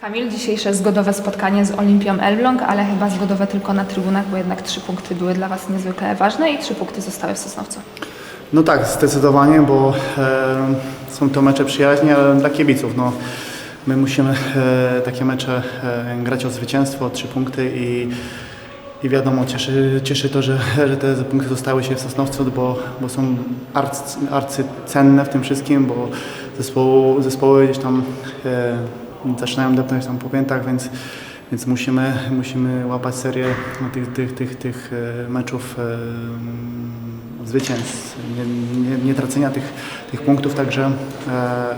Kamil, dzisiejsze zgodowe spotkanie z Olimpią Elbląg, ale chyba zgodowe tylko na trybunach, bo jednak trzy punkty były dla Was niezwykle ważne i trzy punkty zostały w Sosnowcu. No tak, zdecydowanie, bo e, są to mecze przyjaźnie, ale dla kibiców. No, my musimy e, takie mecze e, grać o zwycięstwo, o trzy punkty i, i wiadomo, cieszy, cieszy to, że, że te punkty zostały się w Sosnowcu, bo, bo są arcy, arcycenne w tym wszystkim, bo zespołu, zespoły gdzieś tam e, zaczynają depnąć tam po piętach, więc, więc musimy, musimy łapać serię tych, tych, tych, tych e, meczów e, zwycięstw, nie, nie, nie tracenia tych, tych punktów, także e,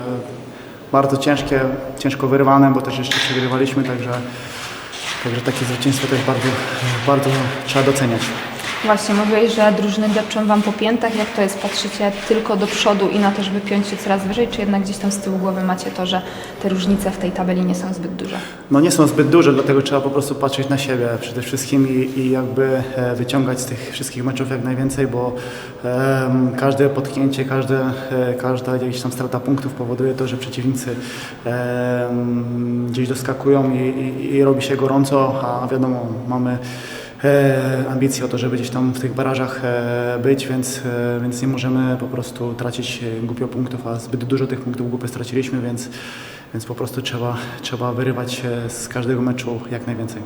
bardzo ciężkie, ciężko wyrywane, bo też jeszcze przegrywaliśmy, także, także takie zwycięstwo też bardzo, bardzo trzeba doceniać. Właśnie, mówiłeś, że drużyny depczą Wam po piętach. Jak to jest? Patrzycie tylko do przodu i na to, żeby piąć się coraz wyżej, czy jednak gdzieś tam z tyłu głowy macie to, że te różnice w tej tabeli nie są zbyt duże? No nie są zbyt duże, dlatego trzeba po prostu patrzeć na siebie przede wszystkim i, i jakby e, wyciągać z tych wszystkich meczów jak najwięcej, bo em, każde potknięcie, każde, e, każda gdzieś tam strata punktów powoduje to, że przeciwnicy em, gdzieś doskakują i, i, i robi się gorąco, a wiadomo, mamy ambicje o to, żeby gdzieś tam w tych barażach e, być, więc, e, więc nie możemy po prostu tracić e, głupio punktów, a zbyt dużo tych punktów głupio straciliśmy, więc, więc po prostu trzeba, trzeba wyrywać e, z każdego meczu jak najwięcej.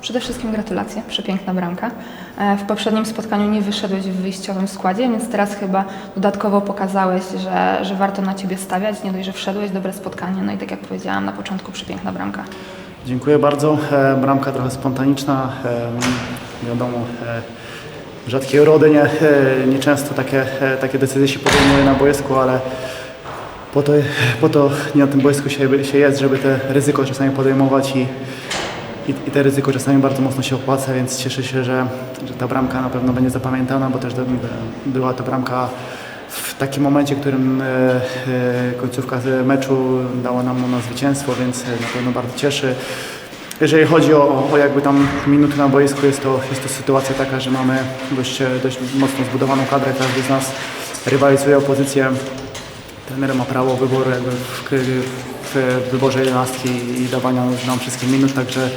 Przede wszystkim gratulacje, przepiękna bramka. E, W poprzednim spotkaniu nie wyszedłeś w wyjściowym składzie, więc teraz chyba dodatkowo pokazałeś, że, że warto na Ciebie stawiać. Nie dość, że wszedłeś, dobre spotkanie. No i tak jak powiedziałam na początku, przepiękna bramka. Dziękuję bardzo. E, Bramka trochę spontaniczna. Wiadomo, e, rzadkiej rody, nie, e, nieczęsto takie, e, takie decyzje się podejmuje na boisku, ale po to, po to nie na tym boisku się, się jest, żeby te ryzyko czasami podejmować i, i, i te ryzyko czasami bardzo mocno się opłaca, więc cieszę się, że, że ta bramka na pewno będzie zapamiętana, bo też była to bramka w takim momencie, w którym końcówka meczu dała nam ono zwycięstwo, więc na pewno bardzo cieszy. Jeżeli chodzi o, o jakby tam minuty na boisku, jest to, jest to sytuacja taka, że mamy dość, e, dość mocno zbudowaną kadrę, każdy z nas rywalizuje o pozycję. Trener ma prawo wyboru jakby w, w wyborze jedenastki i dawania nam wszystkich minut, także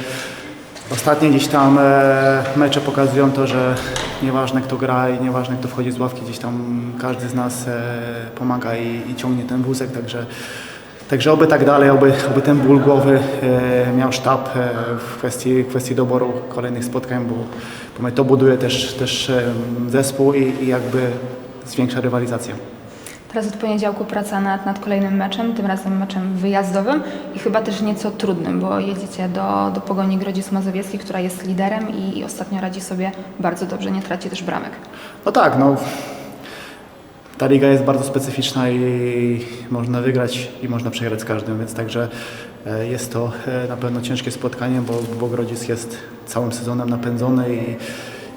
Ostatnie gdzieś tam e, mecze pokazują to, że nieważne kto gra i nieważne kto wchodzi z ławki, gdzieś tam każdy z nas e, pomaga i, i ciągnie ten wózek, także, także oby tak dalej, oby, oby ten ból głowy e, miał sztab e, w kwestii, kwestii doboru kolejnych spotkań, bo, bo to buduje też, też e, zespół i, i jakby zwiększa rywalizację. Teraz od poniedziałku praca nad, nad kolejnym meczem, tym razem meczem wyjazdowym i chyba też nieco trudnym, bo jedziecie do, do Pogoni Grodzisk Mazowiecki, która jest liderem i, i ostatnio radzi sobie bardzo dobrze, nie traci też bramek. No tak, no. Ta liga jest bardzo specyficzna i można wygrać i można przegrać z każdym, więc także e, jest to e, na pewno ciężkie spotkanie, bo, bo Grodzisk jest całym sezonem napędzony i,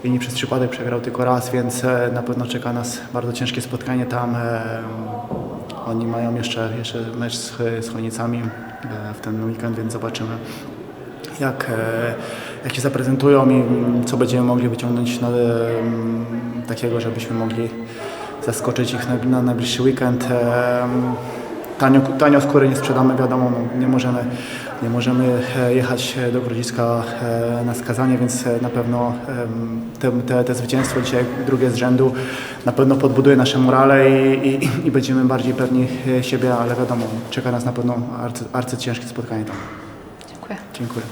i nie przez przypadek przegrał tylko raz, więc e, na pewno czeka nas bardzo ciężkie spotkanie tam. Oni mają jeszcze, jeszcze mecz z, z Chojnicami w ten weekend, więc zobaczymy jak, jak się zaprezentują i mm, co będziemy mogli wyciągnąć na, takiego, żebyśmy mogli zaskoczyć ich na, na najbliższy weekend. Tanio, tanio skóry nie sprzedamy, wiadomo, no, nie, możemy, nie możemy e, jechać e, do Grodziska e, na skazanie, więc na pewno te, te, te zwycięstwo dzisiaj, drugie z rzędu, na pewno podbuduje nasze morale i, i, i będziemy bardziej pewni siebie, ale wiadomo, czeka nas na pewno arcy, arcy ciężkie spotkanie tam. Dziękuję. Dziękuję.